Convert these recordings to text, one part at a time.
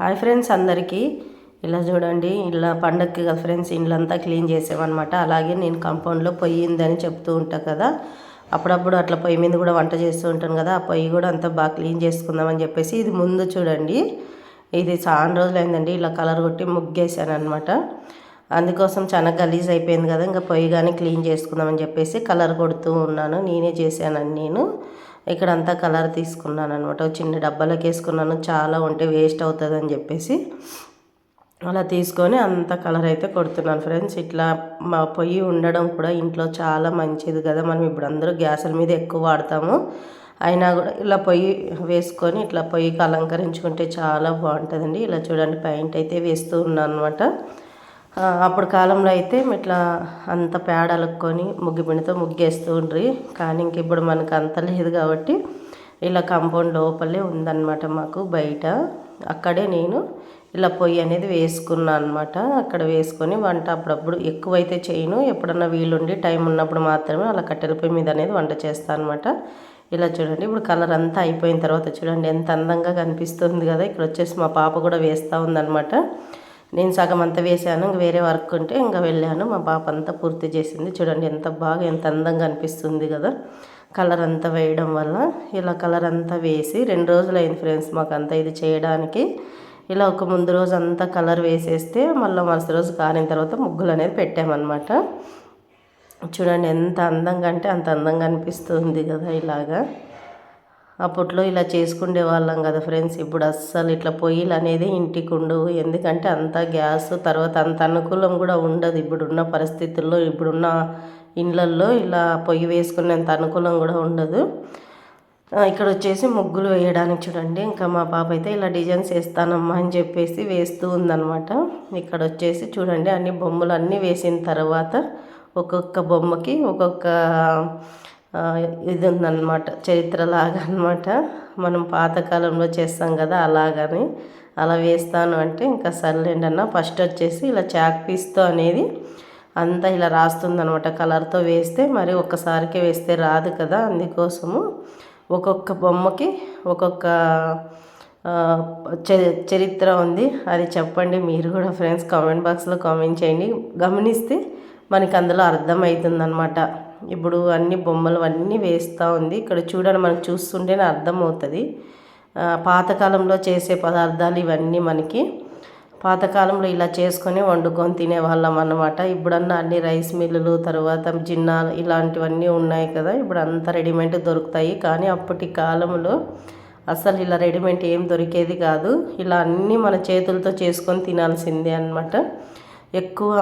Hi friends అందరికీ. ఇలా చూడండి ఇలా పండగకి కదా ఫ్రెండ్స్ ఇళ్ళంతా క్లీన్ చేసామన్నమాట అలాగే నేను కాంపౌండ్లో పొయ్యి ఉందని చెప్తూ ఉంటా కదా. అప్పుడప్పుడు అట్లా పొయ్యి మీద కూడా వంట చేస్తూ ఉంటాను కదా. ఆ పొయ్యి కూడా అంతా బాగా క్లీన్ చేసుకుందామని చెప్పేసి ఇది ముందు చూడండి. ఇది చాలా రోజులైందండి ఇలా కలర్ కొట్టి ముగ్గేసాను అనమాట అందుకోసం చాలా గలీజ్ అయిపోయింది కదా. ఇంకా పొయ్యి కానీ క్లీన్ చేసుకుందామని చెప్పేసి కలర్ కొడుతూ ఉన్నాను. నేనే చేశానని నేను. ఇక్కడ అంతా కలర్ తీసుకున్నాను అనమాట చిన్న డబ్బాలకు వేసుకున్నాను చాలా ఉంటే వేస్ట్ అవుతుంది అని చెప్పేసి అలా తీసుకొని అంత కలర్ అయితే కొడుతున్నాను ఫ్రెండ్స్. ఇట్లా మా పొయ్యి ఉండడం కూడా ఇంట్లో చాలా మంచిది కదా. మనం ఇప్పుడు అందరూ గ్యాసుల మీద ఎక్కువ వాడతాము. అయినా కూడా ఇలా పొయ్యి వేసుకొని ఇట్లా పొయ్యికి అలంకరించుకుంటే చాలా బాగుంటుందండి. ఇలా చూడండి పెయింట్ అయితే వేస్తూ ఉన్నాను అనమాట అప్పుడు కాలంలో అయితే ఇట్లా అంత పేడ అలుక్కొని ముగ్గిపిండితో ముగ్గేస్తూ ఉండ్రి. కానీ ఇంక ఇప్పుడు మనకు అంత లేదు కాబట్టి ఇలా కాంపౌండ్ లోపలే ఉందన్నమాట మాకు బయట. అక్కడే నేను ఇలా పొయ్యి అనేది వేసుకున్నాను అనమాట అక్కడ వేసుకొని వంట అప్పుడప్పుడు ఎక్కువైతే చేయను. ఎప్పుడన్నా వీలుండి టైం ఉన్నప్పుడు మాత్రమే అలా కట్టెల పొయ్యి మీద అనేది వంట చేస్తాను అనమాట ఇలా చూడండి ఇప్పుడు కలర్ అంతా అయిపోయిన తర్వాత చూడండి ఎంత అందంగా కనిపిస్తుంది కదా. ఇక్కడ వచ్చేసి మా పాప కూడా వేస్తూ ఉందన్నమాట. నేను సగం అంతా వేసాను ఇంక వేరే వర్క్ ఉంటే ఇంకా వెళ్ళాను. మా పాప అంతా పూర్తి చేసింది. చూడండి ఎంత బాగా ఎంత అందంగా అనిపిస్తుంది కదా. కలర్ అంతా వేయడం వల్ల ఇలా కలర్ అంతా వేసి రెండు రోజులు అయింది ఫ్రెండ్స్ మాకు అంతా ఇది చేయడానికి. ఇలా ఒక ముందు రోజు అంతా కలర్ వేసేస్తే మళ్ళీ మరుసటి రోజు కారిన తర్వాత ముగ్గులు అనేది పెట్టామన్నమాట. చూడండి ఎంత అందంగా అంటే అంత అందంగా అనిపిస్తుంది కదా ఇలాగా. అప్పట్లో ఇలా చేసుకునే వాళ్ళం కదా ఫ్రెండ్స్. ఇప్పుడు అస్సలు ఇట్లా పొయ్యిలు అనేది ఇంటికి ఉండవు. ఎందుకంటే అంత గ్యాస్ తర్వాత అంత అనుకూలం కూడా ఉండదు. ఇప్పుడున్న పరిస్థితుల్లో ఇప్పుడున్న ఇండ్లల్లో ఇలా పొయ్యి వేసుకునేంత అనుకూలం కూడా ఉండదు. ఇక్కడ వచ్చేసి ముగ్గులు వేయడానికి చూడండి. ఇంకా మా పాప అయితే ఇలా డిజైన్స్ వేస్తానమ్మా అని చెప్పేసి వేస్తూ ఉందనమాట ఇక్కడ వచ్చేసి చూడండి అన్ని బొమ్మలు అన్నీ వేసిన తర్వాత ఒక్కొక్క బొమ్మకి ఒక్కొక్క ఇది ఉందన్నమాట చరిత్రలాగా అనమాట మనం పాతకాలంలో చేస్తాం కదా అలాగని. అలా వేస్తాను అంటే ఇంకా సర్లేండి అన్న. ఫస్ట్ వచ్చేసి ఇలా చాక్ పీస్తో అనేది అంతా ఇలా రాస్తుందనమాట కలర్తో వేస్తే మరి ఒక్కసారికి వేస్తే రాదు కదా అందుకోసము. ఒక్కొక్క బొమ్మకి ఒక్కొక్క చరిత్ర ఉంది. అది చెప్పండి మీరు కూడా ఫ్రెండ్స్ కామెంట్ బాక్స్లో కామెంట్ చేయండి. గమనిస్తే మనకి అందులో అర్థమవుతుందన్నమాట ఇప్పుడు అన్ని బొమ్మలు అన్నీ వేస్తూ ఉంది. ఇక్కడ చూడండి మనకు చూస్తుంటేనే అర్థమవుతుంది. పాతకాలంలో చేసే పదార్థాలు ఇవన్నీ మనకి పాతకాలంలో ఇలా చేసుకొని వండుకొని తినేవాళ్ళం అన్నమాట. ఇప్పుడన్నా అన్ని రైస్ మిల్లులు తర్వాత జిన్నాలు ఇలాంటివన్నీ ఉన్నాయి కదా. ఇప్పుడు అంతా రెడీమేడ్ దొరుకుతాయి. కానీ అప్పటి కాలంలో అసలు ఇలా రెడీమేడ్ ఏం దొరికేది కాదు. ఇలా అన్నీ మన చేతులతో చేసుకొని తినాల్సిందే అనమాట ఎక్కువ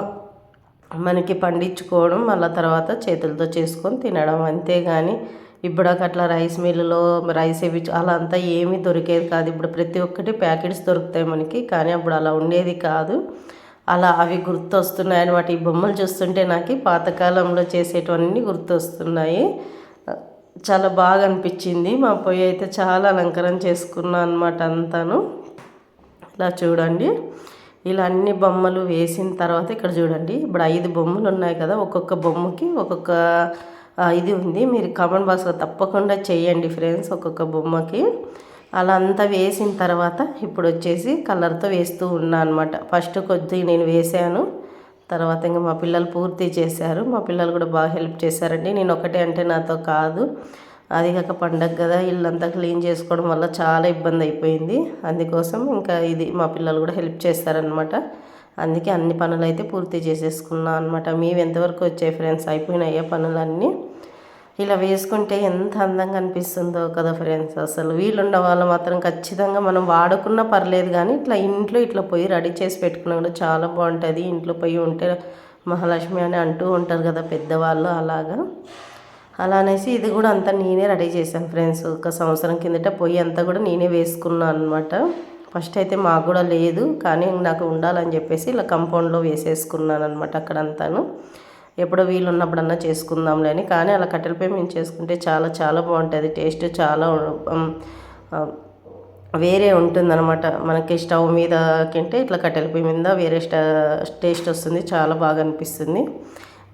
మనకి పండించుకోవడం మళ్ళీ తర్వాత చేతులతో చేసుకొని తినడం అంతేగాని ఇప్పుడు అట్లా రైస్ మిల్లులో రైస్ ఇవి అలా అంతా ఏమీ దొరికేది కాదు. ఇప్పుడు ప్రతి ఒక్కటి ప్యాకెట్స్ దొరుకుతాయి మనకి కానీ అప్పుడు అలా ఉండేది కాదు. అలా అవి గుర్తొస్తున్నాయి అనమాట ఈ బొమ్మలు చూస్తుంటే నాకు పాతకాలంలో చేసేటివన్నీ గుర్తొస్తున్నాయి. చాలా బాగా అనిపించింది. మా పొయ్యి అయితే చాలా అలంకరణ చేసుకున్నాను అనమాట అంతాను. ఇలా చూడండి. ఇలా అన్ని బొమ్మలు వేసిన తర్వాత ఇక్కడ చూడండి ఇప్పుడు ఐదు బొమ్మలు ఉన్నాయి కదా ఒక్కొక్క బొమ్మకి ఒక్కొక్క ఇది ఉంది. మీరు కామెంట్ బాక్స్లో తప్పకుండా చేయండి ఫ్రెండ్స్ ఒక్కొక్క బొమ్మకి. అలా అంతా వేసిన తర్వాత ఇప్పుడు వచ్చేసి కలర్తో వేస్తూ ఉన్నా అనమాట ఫస్ట్ కొద్దిగా నేను వేసాను తర్వాత ఇంకా మా పిల్లలు పూర్తి చేశారు. మా పిల్లలు కూడా బాగా హెల్ప్ చేశారండి. నేను ఒకటే అంటే నాతో కాదు. అది కాక పండగ కదా ఇల్లంతా క్లీన్ చేసుకోవడం వల్ల చాలా ఇబ్బంది అయిపోయింది. అందుకోసం ఇంకా ఇది మా పిల్లలు కూడా హెల్ప్ చేస్తారనమాట అందుకే అన్ని పనులు అయితే పూర్తి చేసేసుకున్నాను అనమాట మేము ఎంతవరకు వచ్చాయి ఫ్రెండ్స్? అయిపోయినాయే పనులన్నీ? ఇలా వేసుకుంటే ఎంత అందంగా అనిపిస్తుందో కదా ఫ్రెండ్స్. అసలు వీళ్ళున్న వాళ్ళు మాత్రం ఖచ్చితంగా మనం వాడుకున్నా పర్లేదు కానీ ఇట్లా ఇంట్లో ఇట్లా పోయి రెడీ చేసి పెట్టుకున్నా కూడా చాలా బాగుంటుంది. ఇంట్లో పోయి ఉంటే మహాలక్ష్మి అని అంటూ ఉంటారు కదా పెద్దవాళ్ళు అలాగా. అలా అనేసి ఇది కూడా అంతా నేనే రెడీ చేశాను ఫ్రెండ్స్. ఒక సంవత్సరం కిందట పొయ్యి అంతా కూడా నేనే వేసుకున్నాను అనమాట ఫస్ట్ అయితే మాకు కూడా లేదు కానీ నాకు ఉండాలని చెప్పేసి ఇలా కంపౌండ్లో వేసేసుకున్నాను అనమాట అక్కడంతాను. ఎప్పుడో వీలు ఉన్నప్పుడన్నా చేసుకుందాంలే అని కానీ అలా కట్టెలపై మేము చేసుకుంటే చాలా చాలా బాగుంటుంది. టేస్ట్ చాలా వేరే ఉంటుందన్నమాట. మనకి స్టవ్ మీద కంటే ఇట్లా కట్టెలపై మీద వేరే టేస్ట్ వస్తుంది చాలా బాగా అనిపిస్తుంది.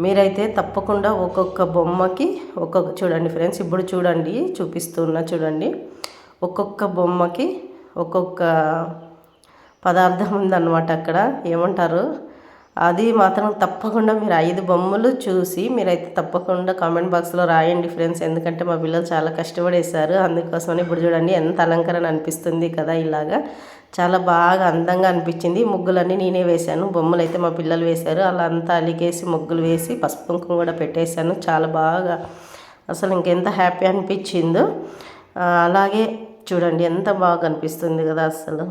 మీరైతే తప్పకుండా ఒక్కొక్క బొమ్మకి ఒక్కొక్క చూడండి ఫ్రెండ్స్ ఇప్పుడు చూడండి చూపిస్తున్నా చూడండి. ఒక్కొక్క బొమ్మకి ఒక్కొక్క పదార్థం ఉందన్నమాట అక్కడ. ఏమంటారు? అది మాత్రం తప్పకుండా మీరు ఐదు బొమ్మలు చూసి మీరైతే తప్పకుండా కామెంట్ బాక్స్లో రాయండి ఫ్రెండ్స్. ఎందుకంటే మా పిల్లలు చాలా కష్టపడేశారు. అందుకోసమని ఇప్పుడు చూడండి ఎంత అలంకరణ అనిపిస్తుంది కదా ఇలాగా. చాలా బాగా అందంగా అనిపించింది. ముగ్గులన్నీ నేనే వేశాను. బొమ్మలు అయితే మా పిల్లలు వేశారు. అలా అంతా అలికేసి ముగ్గులు వేసి పసుపు కుంకుమ కూడా పెట్టేశాను. చాలా బాగా అసలు ఇంకెంత హ్యాపీ అనిపించిందో. అలాగే చూడండి ఎంత బాగా అనిపిస్తుంది కదా అసలు.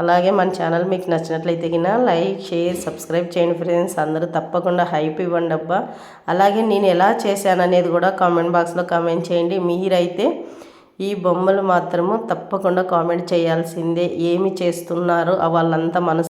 అలాగే మన ఛానల్ మీకు నచ్చినట్లయితే కినా లైక్ షేర్ సబ్స్క్రైబ్ చేయండి ఫ్రెండ్స్. అందరూ తప్పకుండా హైప్ ఇవ్వండి అబ్బా అలాగే నేను ఎలా చేశాననేది కూడా కామెంట్ బాక్స్లో కామెంట్ చేయండి. మీరైతే ఈ బొమ్మలు మాత్రము తప్పకుండా కామెంట్ చేయాల్సిందే. ఏమి చేస్తున్నారు వాళ్ళంతా మనసు